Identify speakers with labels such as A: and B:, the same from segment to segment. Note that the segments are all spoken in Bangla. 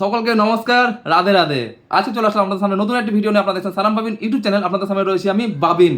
A: সকলকে নমস্কার, রাধে রাধে। আজকে চলে আসলাম আপনাদের সামনে নতুন একটি ভিডিও নিয়ে। আপনারা দেখছেন সালাম বাবিন ইউটিউব চ্যানেল। আপনাদের সামনে রয়েছে আমি বাবিন।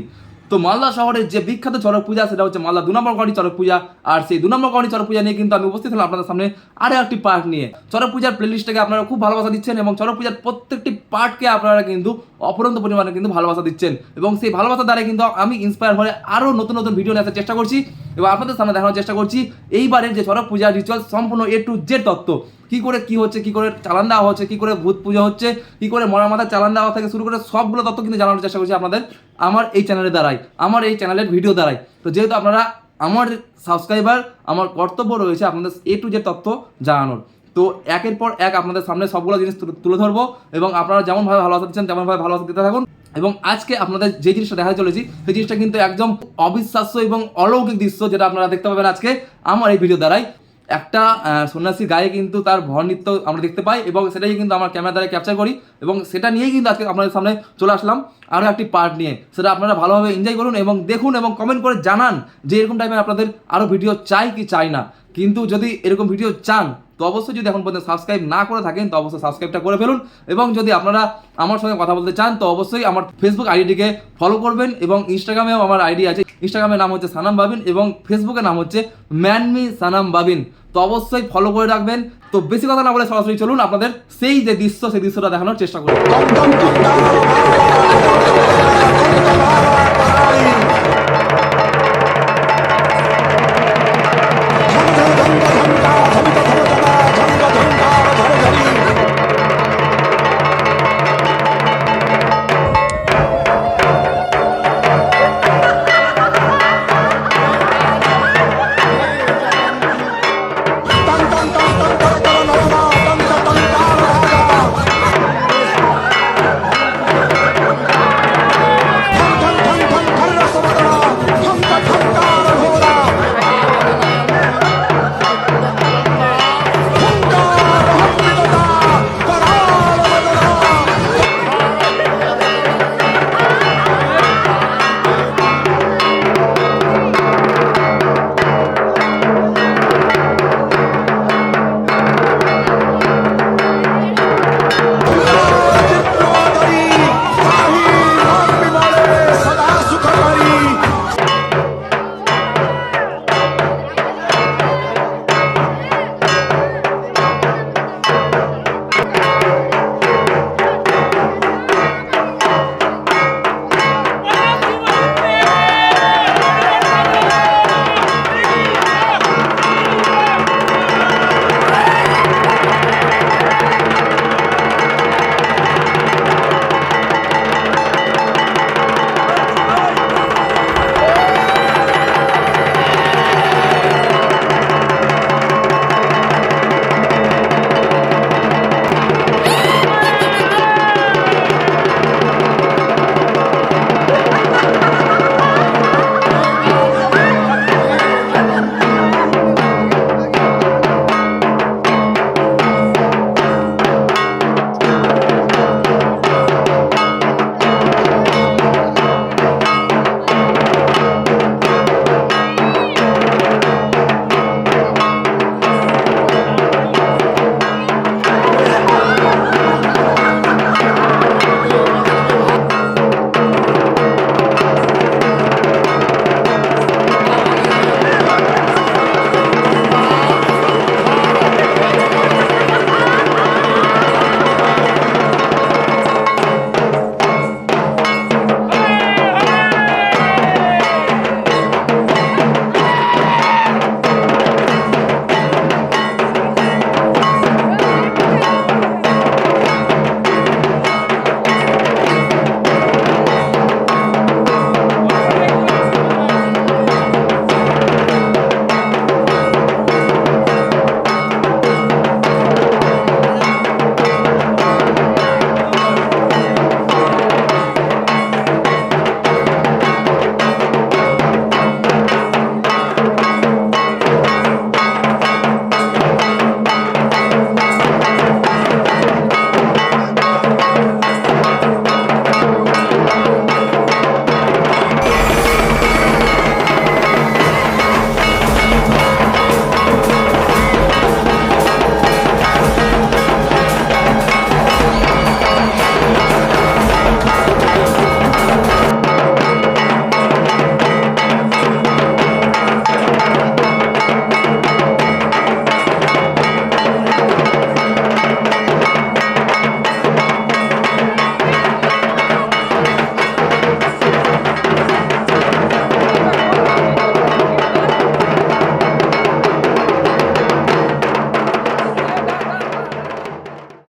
A: তো মালদা শহরের যে বিখ্যাত চড়ক পূজা, সেটা হচ্ছে মালদা দু নম্বর গড়ি চড়ক পূজা। আর সেই দু নম্বর গড়ি চড়ক পূজা নিয়ে কিন্তু আমি উপস্থিত হলাম আপনাদের সামনে আরও একটি পার্ট নিয়ে। চড়ক পূজার প্লেলিস্টটাকে আপনারা খুব ভালোবাসা দিচ্ছেন এবং চড়ক পূজার প্রত্যেকটি পার্টকে আপনারা কিন্তু অপরন্ত পরিমাণে কিন্তু ভালোবাসা দিচ্ছেন। এবং সেই ভালোবাসা দ্বারা কিন্তু আমি ইন্সপায়ার হয়ে আরও নতুন নতুন ভিডিও নিয়ে আসার চেষ্টা করছি। এবং আপনাদের সামনে দেখানোর চেষ্টা করছি, এইবারের যে শরৎ পূজা রিচুয়াল সম্পূর্ণ এ টু জেড তত্ত্ব। কি করে কি হচ্ছে, কি করে চালান দেওয়া হচ্ছে, কি করে ভূত পূজা হচ্ছে, কি করে মরা মাথা চালান দেওয়া থেকে শুরু করে সবগুলো তত্ত্ব কিন্তু জানানোর চেষ্টা করছি আপনাদের আমার এই চ্যানেলের দ্বারাই, আমার এই চ্যানেলের ভিডিও দ্বারাই। তো যেহেতু আপনারা আমার সাবস্ক্রাইবার আমার কর্তব্য রয়েছে আপনাদের এ টু জেড তথ্য জানানোর। তো একের পর এক আপনাদের সামনে সবগুলো জিনিস তুলে- ধরবো এবং আপনারা যেমনভাবে ভালোবাসা দিচ্ছেন তেমনভাবে ভালোবাসা দিতে থাকুন। এবং আজকে আপনাদের যে জিনিসটা দেখা চলেছি সেই জিনিসটা কিন্তু একদম অবিশ্বাস্য এবং অলৌকিক দৃশ্য যেটা আপনারা দেখতে পাবেন আজকে আমার এই ভিডিও দ্বারাই। একটা আহ, সন্ন্যাসী গায়ে কিন্তু তার ভর নৃত্য আমরা দেখতে পাই এবং সেটাই কিন্তু আমার ক্যামেরা দ্বারা ক্যাপচার করি এবং সেটা নিয়েই কিন্তু আজকে আপনাদের সামনে চলে আসলাম আরও একটি পার্ট নিয়ে। সেটা আপনারা ভালোভাবে এনজয় করুন এবং দেখুন এবং কমেন্ট করে জানান যে এরকম টাইপের আপনাদের আরও ভিডিও চাই কি চাই না। কিন্তু যদি এরকম ভিডিও চান তো অবশ্যই যদি এখন পর্যন্ত সাবস্ক্রাইব না করে থাকেন তো অবশ্যই সাবস্ক্রাইবটা করে ফেলুন এবং যদি আপনারা আমার সঙ্গে কথা বলতে চান তো অবশ্যই আমার ফেসবুক আইডিটিকে ফলো করবেন এবং ইনস্টাগ্রামেও আমার আইডি আছে ইনস্টাগ্রামের নাম হচ্ছে সানাম বাবিন এবং ফেসবুকের নাম হচ্ছে ম্যানমি সানাম বাবিন তো অবশ্যই ফলো করে রাখবেন তো বেশি কথা না বলে সরাসরি চলুন আপনাদের সেই যে দৃশ্য সেই দৃশ্যটা দেখানোর চেষ্টা করুন